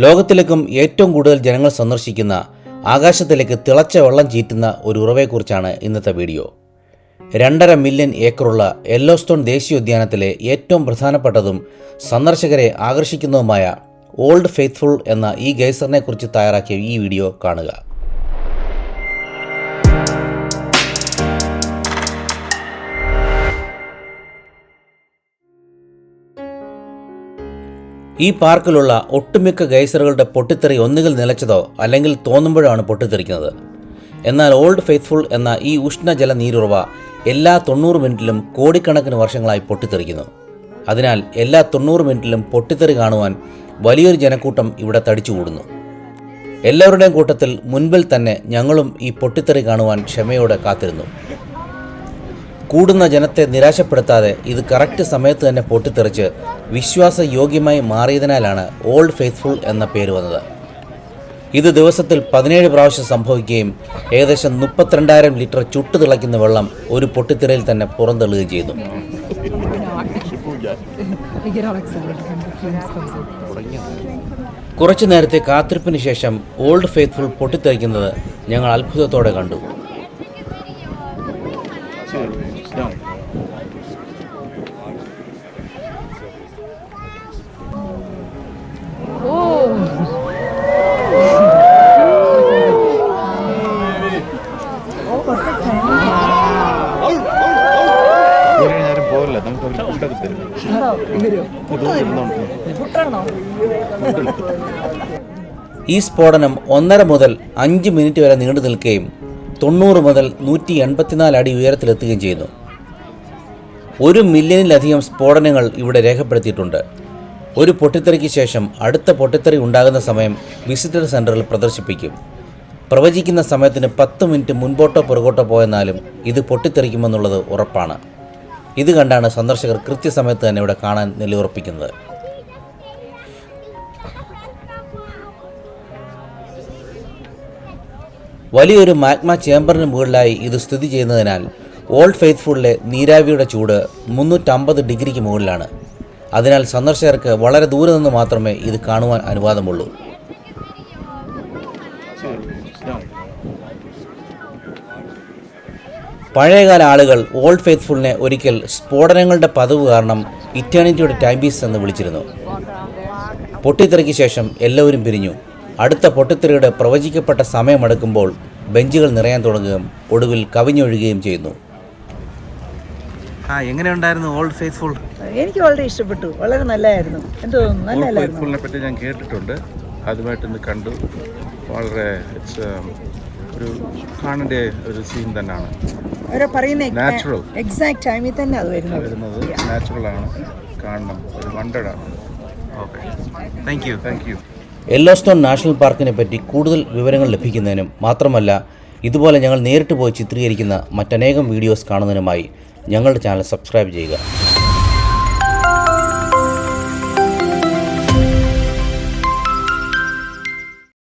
ലോകത്തിലേക്കും ഏറ്റവും കൂടുതൽ ജനങ്ങൾ സന്ദർശിക്കുന്ന ആകാശത്തിലേക്ക് തിളച്ച വെള്ളം ചീറ്റുന്ന ഒരു ഉറവയെക്കുറിച്ചാണ് ഇന്നത്തെ വീഡിയോ. രണ്ടര മില്യൺ ഏക്കറുള്ള യെല്ലോസ്റ്റോൺ ദേശീയോദ്യാനത്തിലെ ഏറ്റവും പ്രധാനപ്പെട്ടതും സന്ദർശകരെ ആകർഷിക്കുന്നതുമായ ഓൾഡ് ഫെയ്ത്ത്ഫുൾ എന്ന ഈ ഗൈസറിനെ കുറിച്ച് തയ്യാറാക്കിയ ഈ വീഡിയോ കാണുക. ഈ പാർക്കിലുള്ള ഒട്ടുമിക്ക ഗൈസറുകളുടെ പൊട്ടിത്തെറി ഒന്നുകിൽ നിലച്ചതോ അല്ലെങ്കിൽ തോന്നുമ്പോഴാണ് പൊട്ടിത്തെറിക്കുന്നത്. എന്നാൽ ഓൾഡ് ഫെയ്ത്ത്ഫുൾ എന്ന ഈ ഉഷ്ണജല നീരുറവ എല്ലാ തൊണ്ണൂറ് മിനിറ്റിലും കോടിക്കണക്കിന് വർഷങ്ങളായി പൊട്ടിത്തെറിക്കുന്നു. അതിനാൽ എല്ലാ തൊണ്ണൂറ് മിനിറ്റിലും പൊട്ടിത്തെറി കാണുവാൻ വലിയൊരു ജനക്കൂട്ടം ഇവിടെ തടിച്ചുകൂടുന്നു. എല്ലാവരുടെയും കൂട്ടത്തിൽ മുൻപിൽ തന്നെ ഞങ്ങളും ഈ പൊട്ടിത്തെറി കാണുവാൻ ക്ഷമയോടെ കാത്തിരുന്നു. കൂടുന്ന ജനത്തെ നിരാശപ്പെടുത്താതെ ഇത് കറക്റ്റ് സമയത്ത് തന്നെ പൊട്ടിത്തെറിച്ച് വിശ്വാസയോഗ്യമായി മാറിയതിനാലാണ് ഓൾഡ് ഫെയ്ത്ത്ഫുൾ എന്ന പേര് വന്നത് ഇത് ദിവസത്തിൽ പതിനേഴ് പ്രാവശ്യം സംഭവിക്കുകയും ഏകദേശം മുപ്പത്തിരണ്ടായിരം ലിറ്റർ ചുട്ടു തിളയ്ക്കുന്ന വെള്ളം ഒരു പൊട്ടിത്തെറിയിൽ തന്നെ പുറന്തള്ളുകയും ചെയ്തു. കുറച്ചു നേരത്തെ കാത്തിരിപ്പിന് ശേഷം ഓൾഡ് ഫെയ്ത്ത്ഫുൾ പൊട്ടിത്തെറിക്കുന്നത് ഞങ്ങൾ അത്ഭുതത്തോടെ കണ്ടു ഇതുകൊണ്ട് ഇരുന്നോണ്ട്. ഈ സ്ഫോടനം ഒന്നര മുതൽ അഞ്ച് മിനിറ്റ് വരെ നീണ്ടു നിൽക്കുകയും തൊണ്ണൂറ് മുതൽ നൂറ്റി എൺപത്തിനാല് അടി ഉയരത്തിലെത്തുകയും ചെയ്യുന്നു. ഒരു മില്യണിലധികം സ്ഫോടനങ്ങൾ ഇവിടെ രേഖപ്പെടുത്തിയിട്ടുണ്ട്. ഒരു പൊട്ടിത്തെറിക്ക് ശേഷം അടുത്ത പൊട്ടിത്തെറി ഉണ്ടാകുന്ന സമയം വിസിറ്റർ സെന്ററിൽ പ്രദർശിപ്പിക്കും. പ്രവചിക്കുന്ന സമയത്തിന് പത്ത് മിനിറ്റ് മുൻപോട്ടോ പുറകോട്ടോ പോയെന്നാലും ഇത് പൊട്ടിത്തെറിക്കുമെന്നുള്ളത് ഉറപ്പാണ്. ഇത് കണ്ടാണ് സന്ദർശകർ കൃത്യസമയത്ത് തന്നെ ഇവിടെ കാണാൻ നിലയുറപ്പിക്കുന്നത് വലിയൊരു മാഗ്മ ചേംബറിന് മുകളിലായി ഇത് സ്ഥിതി ചെയ്യുന്നതിനാൽ ഓൾഡ് ഫെയ്ത്ത്ഫുള്ളിലെ നീരാവിയുടെ ചൂട് മുന്നൂറ്റമ്പത് ഡിഗ്രിക്ക് മുകളിലാണ്. അതിനാൽ സന്ദർശകർക്ക് വളരെ ദൂരെ നിന്ന് മാത്രമേ ഇത് കാണുവാൻ അനുവാദമുള്ളൂ. പഴയകാല ആളുകൾ ഓൾഡ് ഫെയ്ത്ത്ഫുള്ളിനെ ഒരിക്കൽ സ്ഫോടനങ്ങളുടെ പതിവ് കാരണം ഇറ്റേണിറ്റിയുടെ ടൈംപീസ് എന്ന് വിളിച്ചിരുന്നു. പൊട്ടിത്തെറിക്ക് ശേഷം എല്ലാവരും പിരിഞ്ഞു. അടുത്ത പൊട്ടിത്തെറിയുടെ പ്രവചിക്കപ്പെട്ട സമയമെടുക്കുമ്പോൾ ബെഞ്ചുകൾ നിറയാൻ തുടങ്ങുകയും ഒടുവിൽ കവിഞ്ഞൊഴുകുകയും ചെയ്യുന്നു. ആ എങ്ങനെയുണ്ടായിരുന്നു? ഓൾഡ് ഫേസ്ഫുൾ എനിക്ക് വളരെ ഇഷ്ടപ്പെട്ടു. വളരെ നല്ലതായിരുന്നു എന്തോ നല്ലതായിരുന്നു ഫെയ്ത്ത്ഫുള്ളിനെ പറ്റി ഞാൻ കേട്ടിട്ടുണ്ട്. അതുമായിട്ട് ഇന്ന് കണ്ടു. വളരെ ഇറ്റ്സ് ഒരു കാണേണ്ട ഒരു സീൻ തന്നെയാണ്. അവരെ പറയുന്ന Natural. എക്സാക്ട് ടൈമിൽ തന്നെ അത് വരുന്നത്. വരുന്നത് നാച്ചുറലാണ് കാണണം. ഒരു വണ്ടഡാണ് okay thank you thank you Yellowstone National പാർക്കിനെ പറ്റി കൂടുതൽ വിവരങ്ങൾ ലഭിക്കുന്നതിനും മാത്രമല്ല ഇതുപോലെ ഞങ്ങൾ നേരിട്ട് പോയി ചിത്രീകരിക്കുന്ന മറ്റനേകം വീഡിയോസ് കാണുന്നതിനുമായി ഞങ്ങളുടെ ചാനൽ സബ്സ്ക്രൈബ് ചെയ്യുക.